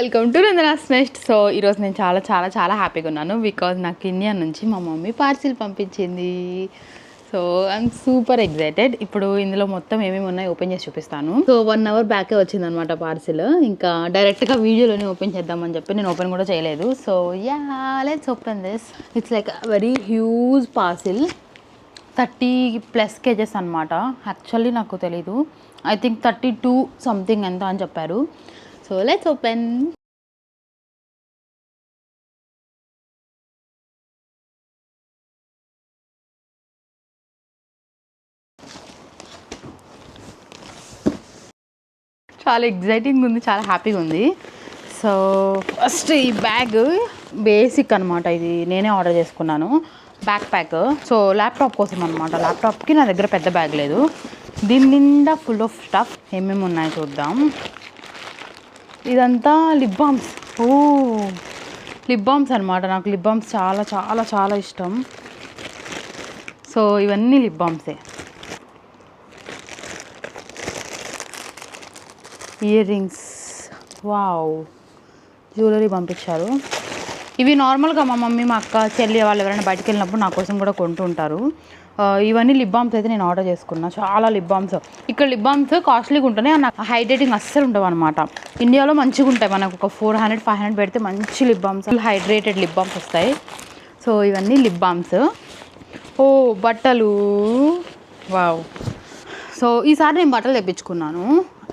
Welcome to Ranjana's next. So ఈరోజు నేను చాలా చాలా చాలా హ్యాపీగా ఉన్నాను బికాజ్ నాకు ఇండియా నుంచి మా మమ్మీ పార్సిల్ పంపించింది. సో ఐఎమ్ సూపర్ ఎగ్జైటెడ్ ఇప్పుడు ఇందులో మొత్తం ఏమేమి ఉన్నాయి ఓపెన్ చేసి చూపిస్తాను. సో వన్ అవర్ బ్యాకే వచ్చింది అనమాట పార్సిల్. ఇంకా డైరెక్ట్గా వీడియోలోనే ఓపెన్ చేద్దామని చెప్పి నేను ఓపెన్ కూడా చేయలేదు. So ya let's open this it's like very huge parcel thirty plus kgs అనమాట యాక్చువల్లీ నాకు తెలీదు. I think thirty two something ఎంత అని చెప్పారు. సో లెట్స్ ఓపెన్ చాలా ఎగ్జైటింగ్ ఉంది చాలా హ్యాపీగా ఉంది. సో ఫస్ట్ ఈ బ్యాగ్ బేసిక్ అనమాట ఇది. నేనే ఆర్డర్ చేసుకున్నాను. బ్యాక్ ప్యాక్ సో ల్యాప్టాప్ కోసం అనమాట ల్యాప్టాప్కి నా దగ్గర పెద్ద బ్యాగ్ లేదు. దీని నిండా ఫుల్ ఆఫ్ స్టఫ్ ఏమేమి ఉన్నాయో చూద్దాం. ఇదంతా లిప్ బామ్స్. ఓ లిప్ బామ్స్ అనమాట నాకు లిప్ బామ్స్ చాలా చాలా చాలా ఇష్టం. సో ఇవన్నీ లిప్ బామ్సే. Earrings. వావ్. జ్యువెలరీ పంపించారు. ఇవి నార్మల్గా మా మమ్మీ మా అక్క చెల్లి వాళ్ళు ఎవరైనా బయటికి వెళ్ళినప్పుడు నా కోసం కూడా కొంటూ ఉంటారు ఇవన్నీ లిప్ బామ్స్ అయితే నేను ఆర్డర్ చేసుకున్నా. చాలా లిప్ బామ్స్ ఇక్కడ లిప్ బామ్స్ కాస్ట్లీగా ఉంటున్నాయి. నాకు హైడ్రేటింగ్ అస్సలు ఉండవు అనమాట ఇండియాలో మంచిగా ఉంటాయి. మనకు ఒక ఫోర్ హండ్రెడ్ ఫైవ్ హండ్రెడ్ పెడితే మంచి lip balms hydrated lip balms వస్తాయి. సో ఇవన్నీ లిప్ బామ్స్ ఓ బట్టలు. వావ్ సో ఈసారి నేను బట్టలు తెప్పించుకున్నాను.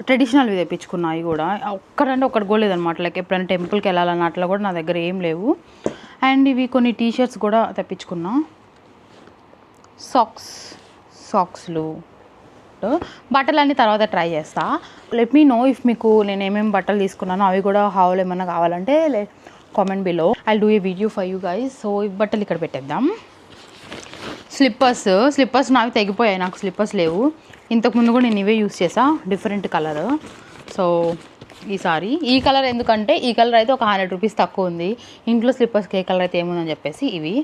ట్రెడిషనల్వి తెప్పించుకున్నా అవి కూడా. ఒక్కటంటే ఒక్కటి కూడా లేదనమాట లైక్ ఎప్పుడైనా టెంపుల్కి వెళ్ళాలన్న అట్లా కూడా నా దగ్గర ఏం లేవు. అండ్ ఇవి కొన్ని టీషర్ట్స్ కూడా తెప్పించుకున్నా. సాక్స్ సాక్స్లు బట్టలు అన్ని తర్వాత ట్రై చేస్తా. లెట్ మీ నో ఇఫ్ మీకు నేను ఏమేమి బట్టలు తీసుకున్నానో అవి కూడా హావులు ఏమైనా కావాలంటే comment below I do a video for you guys so ఈ బట్టలు ఇక్కడ పెట్టేద్దాం. స్లిప్పర్స్ స్లిప్పర్స్ నావి తెగిపోయాయి. నాకు స్లిప్పర్స్ లేవు. ఇంతకుముందు కూడా నేను ఇవే యూస్ చేసా డిఫరెంట్ కలర్ సో ఈసారి ఈ కలర్ ఎందుకంటే ఈ కలర్ అయితే ఒక హండ్రెడ్ రూపీస్ తక్కువ ఉంది. ఇంట్లో స్లిప్పర్స్కి ఏ కలర్ అయితే ఏముందని చెప్పేసి ఇవి.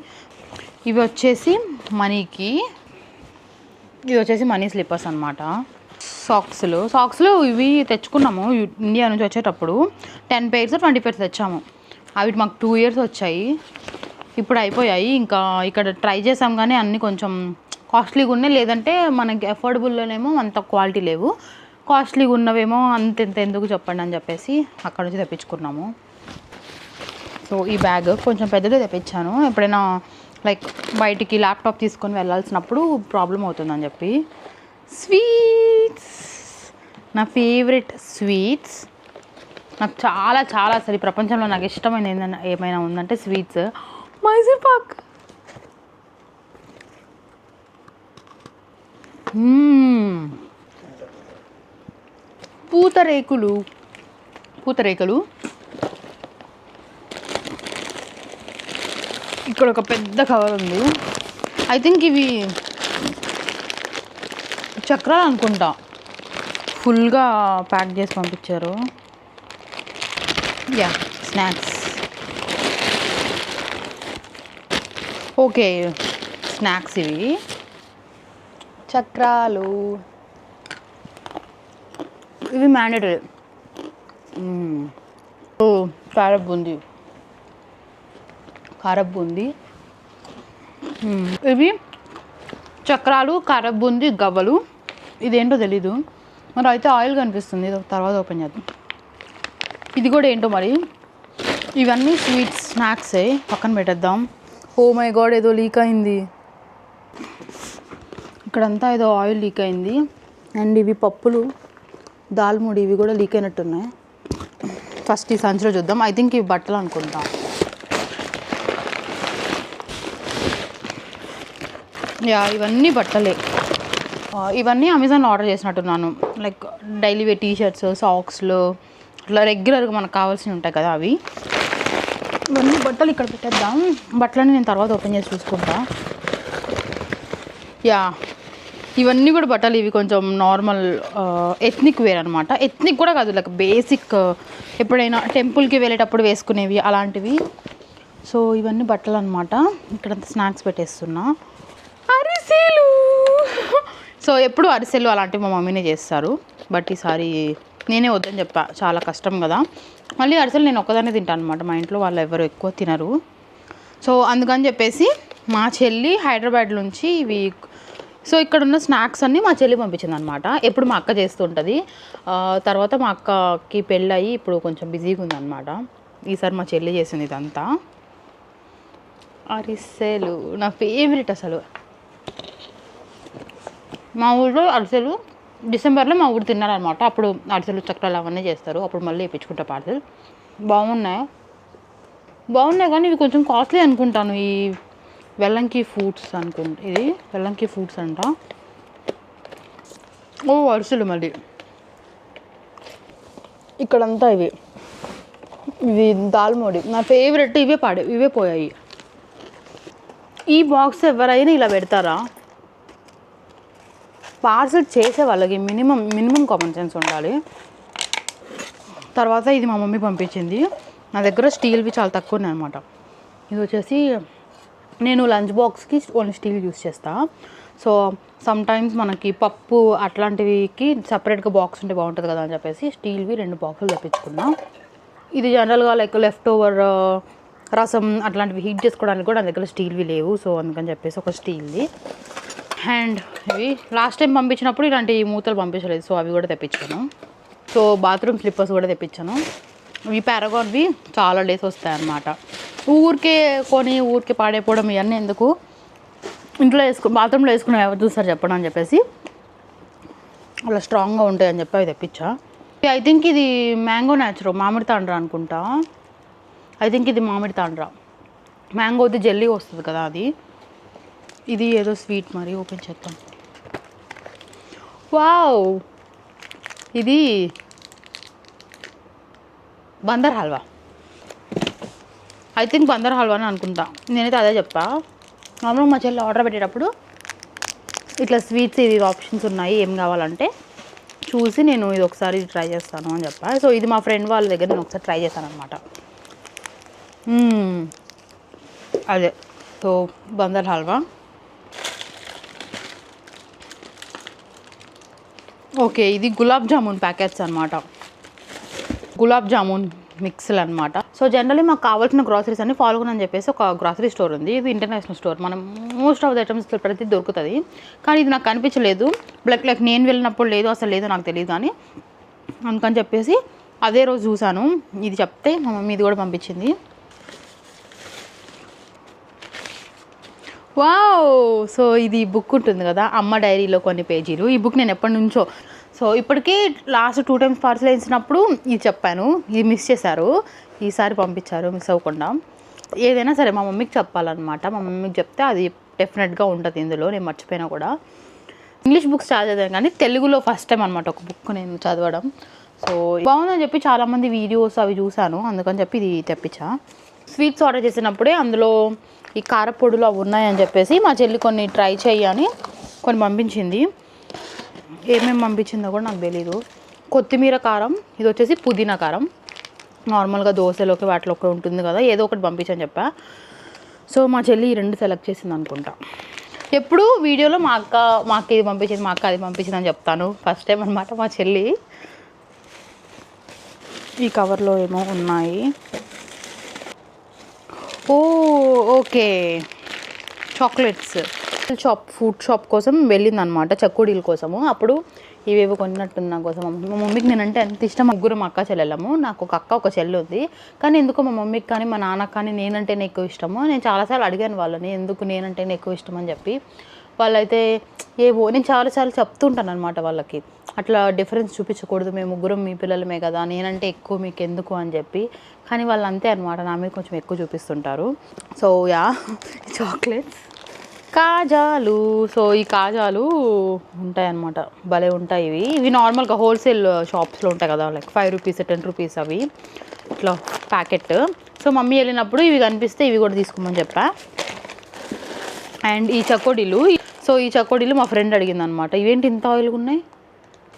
ఇవి వచ్చేసి మనీకి ఇవి వచ్చేసి మనీ స్లిప్పర్స్ అనమాట సాక్స్లు సాక్స్లు ఇవి తెచ్చుకున్నాము ఇండియా నుంచి వచ్చేటప్పుడు. టెన్ పేర్స్ ట్వంటీ పేర్స్ తెచ్చాము. అవి మాకు టూ ఇయర్స్ వచ్చాయి. ఇప్పుడు అయిపోయాయి. ఇంకా ఇక్కడ ట్రై చేసాం కానీ అన్నీ కొంచెం కాస్ట్లీగా ఉన్నాయి లేదంటే మనకి అఫోర్డబుల్లోనేమో అంత క్వాలిటీ లేవు. కాస్ట్లీగా ఉన్నవేమో అంత ఇంత ఎందుకు చెప్పండి అని చెప్పేసి అక్కడ నుంచి తెప్పించుకున్నాము. సో ఈ బ్యాగ్ కొంచెం పెద్దది తెప్పించాను. ఎప్పుడైనా లైక్ బయటికి ల్యాప్టాప్ తీసుకొని వెళ్ళాల్సినప్పుడు ప్రాబ్లం అవుతుందని చెప్పి. స్వీట్స్! నా ఫేవరెట్ స్వీట్స్. నాకు చాలా చాలా అసలు ఈ ప్రపంచంలో నాకు ఇష్టమైన ఏమైనా ఉందంటే స్వీట్స్. మైసూర్ పాక్ పూతరేకులు. పూతరేకులు. ఇక్కడ ఒక పెద్ద కవర్ ఉంది. ఐ థింక్ ఇవి చక్రాలు అనుకుంటా. ఫుల్గా ప్యాక్ చేసి పంపించారు. Yeah snacks. ఓకే స్నాక్స్ ఇవి. చక్రాలు. ఇవి మ్యాండేటరీ ఓ కారప్ బూందీ. కారప్ ఇవి చక్రాలు కారప్ బూందీ గవ్వలు. ఇదేంటో తెలీదు. మరి అయితే ఆయిల్ కనిపిస్తుంది. ఇది తర్వాత ఓపెన్ చేద్దాం. ఇది కూడా ఏంటో మరి? ఇవన్నీ స్వీట్స్ స్నాక్సే. పక్కన పెట్టేద్దాం. ఓ మై గాడ్ ఏదో లీక్ అయింది. ఇక్కడంతా ఏదో ఆయిల్ లీక్ అయింది. అండ్ ఇవి పప్పులు దాల్ముడి ఇవి కూడా లీక్ అయినట్టున్నాయి. ఫస్ట్ ఈ సంచిలో చూద్దాం. ఐ థింక్ ఇవి బట్టలు అనుకుంటా. యా ఇవన్నీ బట్టలే. ఇవన్నీ అమెజాన్లో ఆర్డర్ చేసినట్టున్నాను. Like daily wear T shirts సాక్స్లు ఇట్లా రెగ్యులర్గా మనకు కావాల్సినవి ఉంటాయి కదా అవి. ఇవన్నీ బట్టలు ఇక్కడ పెట్టేద్దాం. బట్టలని నేను తర్వాత ఓపెన్ చేసి చూసుకుంటా. యా. ఇవన్నీ కూడా బట్టలు ఇవి కొంచెం నార్మల్ ఎథ్నిక్ వేర్ అనమాట ఎథ్నిక్ కూడా కాదు లైక్ బేసిక్ ఎప్పుడైనా టెంపుల్కి వెళ్ళేటప్పుడు వేసుకునేవి అలాంటివి. సో ఇవన్నీ బట్టలు అనమాట ఇక్కడంతా స్నాక్స్ పెట్టేస్తున్నా. అరిసెలు! సో ఎప్పుడు అరిసెలు అలాంటివి మా మమ్మీనే చేస్తారు. బట్ ఈసారి నేనే వద్దని చెప్పా. చాలా కష్టం కదా. మళ్ళీ అరిసెలు నేను ఒక్కదానే తింటాను అనమాట మా ఇంట్లో వాళ్ళు ఎవరు ఎక్కువ తినరు. సో అందుకని చెప్పేసి మా చెల్లి హైదరాబాద్ నుంచి ఇవి సో ఇక్కడ ఉన్న స్నాక్స్ అన్నీ మా చెల్లి పంపించింది అనమాట ఎప్పుడు మా అక్క చేస్తుంటుంది. తర్వాత మా అక్కకి పెళ్ళయి ఇప్పుడు కొంచెం బిజీగా ఉందన్నమాట. ఈసారి మా చెల్లి చేసింది ఇదంతా. అరిసెలు నా ఫేవరెట్ అసలు. మా ఊళ్ళో అరిసెలు డిసెంబర్లో మా ఊరు తిన్నారనమాట అప్పుడు అరిసెలు చక్రాలు అవన్నీ చేస్తారు. అప్పుడు మళ్ళీ వేయించుకుంటా పార్సెల్. బాగున్నాయి? బాగున్నాయి కానీ ఇవి కొంచెం కాస్ట్లీ అనుకుంటాను. ఈ వెల్లంకి ఫ్రూట్స్ అనుకుంటా ఇది వెల్లంకి ఫ్రూట్స్ అంట. ఓ అరుసులు మళ్ళీ. ఇక్కడంతా ఇవి. ఇవి దాల్మోడి నా ఫేవరెట్ ఇవే పాడే ఇవే పోయాయి. ఈ బాక్స్ ఎవరైనా ఇలా పెడతారా? పార్సల్ చేసే వాళ్ళకి మినిమం మినిమం కామన్ సెన్స్ ఉండాలి. తర్వాత ఇది మా మమ్మీ పంపించింది. నా దగ్గర స్టీల్వి చాలా తక్కువ ఉన్నాయి అనమాట ఇది వచ్చేసి నేను లంచ్ బాక్స్కి ఓన్లీ స్టీల్ యూస్ చేస్తాను సో సమ్టైమ్స్ మనకి పప్పు అట్లాంటివికి సపరేట్గా బాక్స్ ఉంటే బాగుంటుంది కదా అని చెప్పేసి స్టీల్వి రెండు బాక్సులు తెప్పించుకున్నా. ఇది జనరల్గా లైక్ లెఫ్ట్ ఓవర్ రసం అట్లాంటివి హీట్ చేసుకోవడానికి కూడా నా దగ్గర స్టీల్వి లేవు. సో అందుకని చెప్పేసి ఒక స్టీల్ది. అండ్ ఇవి లాస్ట్ టైం పంపించినప్పుడు ఇలాంటి మూతలు పంపించలేదు. సో అవి కూడా తెప్పించాను సో బాత్రూమ్ స్లిప్పర్స్ కూడా తెప్పించాను. ఈ పారగాన్వి చాలా డేస్ వస్తాయి అన్నమాట. ఊరికే కొని ఊరికే పాడైపోవడం ఇవన్నీ ఎందుకు? ఇంట్లో వేసుకు బాత్రూంలో వేసుకుని ఎవరు చూస్తారు చెప్పడం అని చెప్పేసి. అలా స్ట్రాంగ్గా ఉంటాయి అని చెప్పి అవి తెప్పించా. ఐ థింక్ ఇది మ్యాంగో న్యాచురల్ మామిడి తాండ్రా అనుకుంటా. ఐ థింక్ ఇది మామిడి తాండ్రా. మ్యాంగోది జెల్లీ వస్తుంది కదా అది. ఇది ఏదో స్వీట్ మరి ఓపెన్ చేద్దాం. వావ్! ఇది బందర్ హల్వా. ఐ థింక్ బందర్ హల్వా అని అనుకుంటా. నేనైతే అదే చెప్పా మామూలుగా మా చెల్లి ఆర్డర్ పెట్టేటప్పుడు ఇట్లా స్వీట్స్ ఇది ఆప్షన్స్ ఉన్నాయి ఏం కావాలంటే చూసి నేను ఇది ఒకసారి ట్రై చేస్తాను అని చెప్పా. సో ఇది మా ఫ్రెండ్ వాళ్ళ దగ్గర నేను ఒకసారి ట్రై చేశాను అనమాట hmm. అదే. సో బందర్ హల్వా. ఓకే ఇది గులాబ్ జామున్ ప్యాకెట్స్ అనమాట గులాబ్ జామున్ మిక్స్లు అనమాట సో జనరలీ మాకు కావాల్సిన గ్రాసరీస్ అన్ని ఫాల్గొన్ అని చెప్పేసి ఒక గ్రాసరీ స్టోర్ ఉంది. ఇది ఇంటర్నేషనల్ స్టోర్ మనం మోస్ట్ ఆఫ్ ద ఐటమ్స్ ప్రతి దొరుకుతుంది. కానీ ఇది నాకు కనిపించలేదు. బ్లక్ లైక్ నేను వెళ్ళినప్పుడు లేదు అసలు లేదు నాకు తెలియదు కానీ అందుకని చెప్పేసి అదే రోజు చూశాను ఇది చెప్తే మా మమ్మీ ఇది కూడా పంపించింది. వావ్! సో ఇది బుక్ ఉంటుంది కదా అమ్మ డైరీలో కొన్ని పేజీలు ఈ బుక్ నేను ఎప్పటి నుంచో సో ఇప్పటికీ లాస్ట్ టూ టైమ్స్ పార్సల్ వేసినప్పుడు ఇది చెప్పాను ఇది మిస్ చేశారు ఈసారి పంపించారు మిస్ అవ్వకుండా. ఏదైనా సరే మా మమ్మీకి చెప్పాలన్నమాట. మా మమ్మీకి చెప్తే అది డెఫినెట్గా ఉంటుంది ఇందులో నేను మర్చిపోయినా కూడా. ఇంగ్లీష్ బుక్స్ చదివాను కానీ తెలుగులో ఫస్ట్ టైం అనమాట ఒక బుక్ నేను చదవడం. సో బాగుందని చెప్పి చాలామంది వీడియోస్ అవి చూశాను అందుకని చెప్పి ఇది తెప్పించా. స్వీట్స్ ఆర్డర్ చేసినప్పుడే అందులో ఈ కారపొడులు అవి ఉన్నాయని చెప్పేసి మా చెల్లి కొన్ని ట్రై చేయని కొన్ని పంపించింది. ఏమేమి పంపించిందో కూడా నాకు తెలీదు. కొత్తిమీర కారం ఇది వచ్చేసి పుదీనా కారం. నార్మల్గా దోశలోకి వాటిలోకి ఉంటుంది కదా ఏదో ఒకటి పంపించని చెప్పా. సో మా చెల్లి ఈ రెండు సెలెక్ట్ చేసింది అనుకుంటా. ఎప్పుడు వీడియోలో మా అక్క మా అక్క ఇది పంపించింది మా అక్క అది పంపించింది అని చెప్తాను. ఫస్ట్ టైం అనమాట మా చెల్లి. ఈ కవర్లో ఏమో ఉన్నాయి. ఓ okay. Chocolates shop food shop కోసం వెళ్ళిందనమాట చక్కుడీల కోసము. అప్పుడు ఇవేవో కొన్నట్టుంది నా కోసం మా మమ్మీకి నేనంటే ఎంత ఇష్టం ముగ్గురు మా అక్క చెల్లెళ్ళము. నాకు ఒక అక్క ఒక చెల్లి ఉంది. కానీ ఎందుకో మా మమ్మీకి కానీ మా నాన్నకు కానీ నేనంటేనే ఎక్కువ ఇష్టము. నేను చాలాసార్లు అడిగాను వాళ్ళని ఎందుకు నేనంటేనే ఎక్కువ ఇష్టం అని చెప్పి. వాళ్ళైతే ఏవో నేను చాలాసార్లు చెప్తుంటాను అనమాట వాళ్ళకి. అట్లా డిఫరెన్స్ చూపించకూడదు మేము ముగ్గురం మీ పిల్లలమే కదా నేనంటే ఎక్కువ మీకు ఎందుకు అని చెప్పి. కానీ వాళ్ళు అంతే అనమాట నా మీద కొంచెం ఎక్కువ చూపిస్తుంటారు. So ya chocolates. కాజాలు. సో ఈ కాజాలు ఉంటాయన్నమాట. భలే ఉంటాయి ఇవి. ఇవి నార్మల్గా హోల్సేల్ షాప్స్లో ఉంటాయి కదా like five rupees ten rupees అవి. ఇట్లా ప్యాకెట్ సో మమ్మీ వెళ్ళినప్పుడు ఇవి కనిపిస్తే ఇవి కూడా తీసుకోమని చెప్పా. అండ్ ఈ చకోడీలు. సో ఈ చకోడీలు మా ఫ్రెండ్ అడిగింది అనమాట ఇవేంటి ఇంత ఆయిల్గా ఉన్నాయి?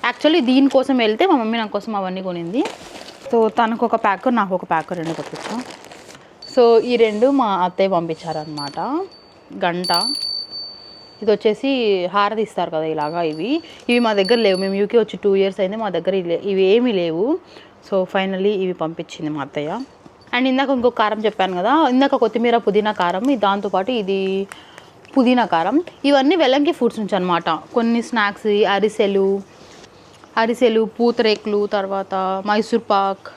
యాక్చువల్లీ దీనికోసం వెళ్తే మా మమ్మీ నా కోసం అవన్నీ కొనింది. సో తనకు ఒక ప్యాక్ నాకు ఒక ప్యాక్ రెండు పంపించాం సో ఈ రెండు మా అత్తయ్య పంపించారనమాట గంట. ఇది వచ్చేసి హారతి ఇస్తారు కదా ఇలాగా ఇవి. ఇవి మా దగ్గర లేవు. మేము యూకే వచ్చి టూ ఇయర్స్ అయింది మా దగ్గర ఇవి ఇవి ఏమీ లేవు. సో ఫైనల్లీ ఇవి పంపించింది మా అత్తయ్య. అండ్ ఇందాక ఇంకొక కారం చెప్పాను కదా. ఇందాక కొత్తిమీర పుదీనా కారం దాంతోపాటు ఇది పుదీనా కారం. ఇవన్నీ వెల్లంకి ఫుడ్స్ నుంచి అనమాట కొన్ని స్నాక్స్ అరిసెలు అరిసెలు పూతరేకులు తర్వాత మైసూర్ పాక్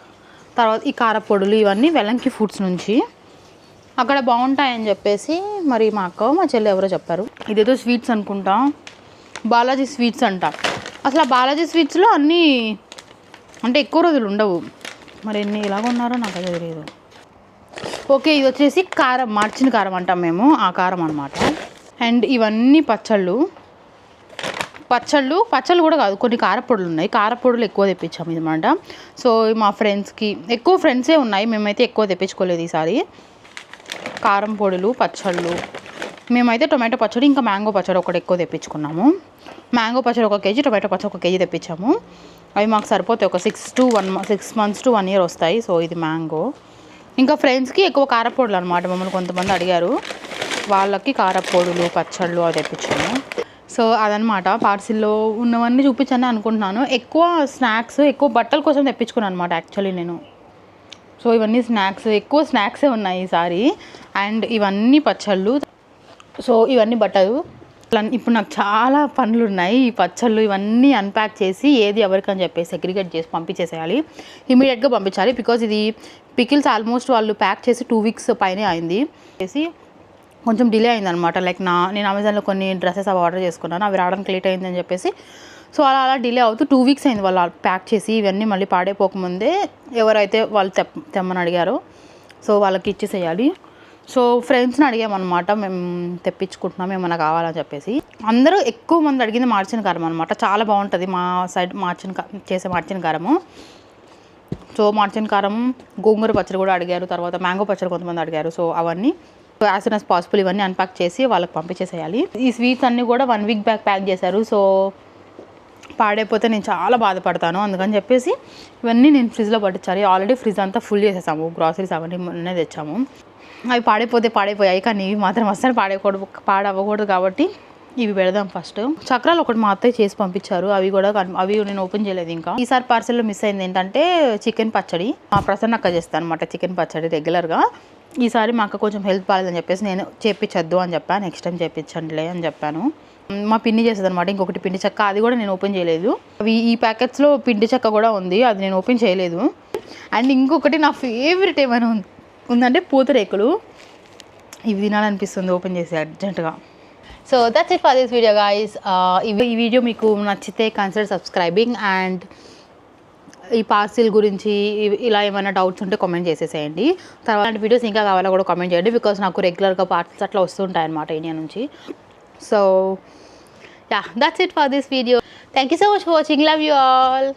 తర్వాత ఈ కారపొడులు ఇవన్నీ వెల్లంకి ఫుడ్స్ నుంచి. అక్కడ బాగుంటాయని చెప్పేసి మరి మా అక్క మా చెల్లి ఎవరో చెప్పారు. ఇదేదో స్వీట్స్ అనుకుంటా. బాలాజీ స్వీట్స్ అంట. అసలు ఆ బాలాజీ స్వీట్స్లో అన్నీ అంటే ఎక్కువ రోజులు ఉండవు. మరి ఎన్ని ఎలాగ ఉన్నారో నాకు తెలియదు ఓకే ఇది వచ్చేసి కారం మార్చిన కారం అంటాం మేము. ఆ కారం అనమాట అండ్ ఇవన్నీ పచ్చళ్ళు. పచ్చళ్ళు పచ్చళ్ళు కూడా కాదు కొన్ని కారపొడులు ఉన్నాయి. కారపొడులు ఎక్కువ తెప్పించాము అనమాట సో మా ఫ్రెండ్స్కి ఎక్కువ ఫ్రెండ్సే ఉన్నాయి. మేమైతే ఎక్కువ తెప్పించుకోలేదు ఈసారి. కారం పొడులు పచ్చళ్ళు. మేమైతే టొమాటో పచ్చడి ఇంకా మ్యాంగో పచ్చడి ఒకటి ఎక్కువ తెప్పించుకున్నాము. మ్యాంగో పచ్చడి ఒక కేజీ టొమాటో పచ్చడి ఒక కేజీ తెప్పించాము. అవి మాకు సరిపోతాయి ఒక six to one six months to one year వస్తాయి. సో ఇది మ్యాంగో. ఇంకా ఫ్రెండ్స్కి ఎక్కువ కారపొడులు అనమాట మమ్మల్ని కొంతమంది అడిగారు. వాళ్ళకి కారపొడులు పచ్చళ్ళు అవి తెప్పించాము. సో అదనమాట పార్సిల్లో ఉన్నవన్నీ చూపించాను అనుకుంటున్నాను. ఎక్కువ స్నాక్స్ ఎక్కువ బట్టల కోసం తెప్పించుకున్నాను అనమాట యాక్చువల్లీ నేను. సో ఇవన్నీ స్నాక్స్ ఎక్కువ స్నాక్సే ఉన్నాయి ఈసారి అండ్ ఇవన్నీ పచ్చళ్ళు. సో ఇవన్నీ బట్టలు. ఇట్లా- ఇప్పుడు నాకు చాలా పనులు ఉన్నాయి ఈ పచ్చళ్ళు ఇవన్నీ అన్ప్యాక్ చేసి ఏది ఎవరికని చెప్పేసి సెగ్రిగేట్ చేసి పంపించేసేయాలి. ఇమీడియట్గా పంపించాలి బికాజ్ ఇది పికిల్స్ ఆల్మోస్ట్ వాళ్ళు ప్యాక్ చేసి టూ వీక్స్ పైనే అయింది. చేసి కొంచెం డిలే అయిందనమాట లైక్ నా నేను అమెజాన్లో కొన్ని డ్రెస్సెస్ అవి ఆర్డర్ చేసుకున్నాను. అవి రావడానికి లేట్ అయిందని చెప్పేసి. సో అలా అలా డిలే అవుతూ టూ వీక్స్ అయింది వాళ్ళు ప్యాక్ చేసి ఇవన్నీ మళ్ళీ పాడైపోకముందే ఎవరైతే వాళ్ళు తెప్ తెమ్మని అడిగారో సో వాళ్ళకి ఇచ్చేసేయాలి. సో ఫ్రెండ్స్ని అడిగామన్నమాట మేము తెప్పించుకుంటున్నాం ఏమైనా కావాలని చెప్పేసి. అందరూ ఎక్కువ మంది అడిగింది మార్చిన కారం అనమాట చాలా బాగుంటుంది మా సైడ్ మార్చిన చేసే మార్చిన కారము. సో మార్చిన కారం గోంగూర పచ్చడి కూడా అడిగారు తర్వాత మ్యాంగో పచ్చడి కొంతమంది అడిగారు సో అవన్నీ. యాజ్ సూన్ యాజ్ పాసిబుల్ ఇవన్నీ అన్పాక్ చేసి వాళ్ళకి పంపించేసేయాలి. ఈ స్వీట్స్ అన్నీ కూడా వన్ వీక్ బ్యాక్ ప్యాక్ చేశారు. సో పాడైపోతే నేను చాలా బాధపడతాను. అందుకని చెప్పేసి ఇవన్నీ నేను ఫ్రిడ్జ్లో పట్టించాలి. ఆల్రెడీ ఫ్రిడ్జ్ అంతా ఫుల్ చేసేసాము. గ్రాసరీస్ అవన్నీ మొన్నే తెచ్చాము. అవి పాడైపోతే పాడైపోయాయి. కానీ ఇవి మాత్రం అస్సలు పాడైకూడదు పాడవ్వకూడదు కాబట్టి ఇవి పెడదాం ఫస్ట్ చక్రాలు ఒకటి మా అత్తయ్య చేసి పంపించారు. అవి కూడా అవి నేను ఓపెన్ చేయలేదు ఇంకా. ఈసారి పార్సల్లో మిస్ అయింది ఏంటంటే చికెన్ పచ్చడి. మా ప్రసన్న అక్క చేస్తాను అనమాట చికెన్ పచ్చడి రెగ్యులర్గా ఈసారి మా అక్క కొంచెం హెల్త్ బాగాలేదని చెప్పేసి నేను చేపించద్దు అని చెప్పాను నెక్స్ట్ టైం చేపించండిలే అని చెప్పాను. మా పిండి చేసేది అనమాట ఇంకొకటి పిండి చెక్క అది కూడా నేను ఓపెన్ చేయలేదు. అవి ఈ ప్యాకెట్స్లో పిండి చెక్క కూడా ఉంది అది నేను ఓపెన్ చేయలేదు. అండ్ ఇంకొకటి నా ఫేవరెట్ ఏమైనా ఉందంటే పూతరేకులు ఇవి తినాలనిపిస్తుంది ఓపెన్ చేసి అర్జెంటుగా so that's it for this video guys ఇవి ఈ వీడియో మీకు నచ్చితే కన్సిడర్ సబ్స్క్రైబింగ్ అండ్ ఈ పార్సిల్ గురించి ఇలా ఏమైనా డౌట్స్ ఉంటే కామెంట్ చేసేసేయండి. తర్వాత వీడియోస్ ఇంకా కావాలో కూడా కామెంట్ చేయండి బికాస్ నాకు రెగ్యులర్గా పార్సిల్స్ అట్లా వస్తుంటాయి అనమాట ఇండియా నుంచి. So ya that's it for this video thank you so much for watching love you all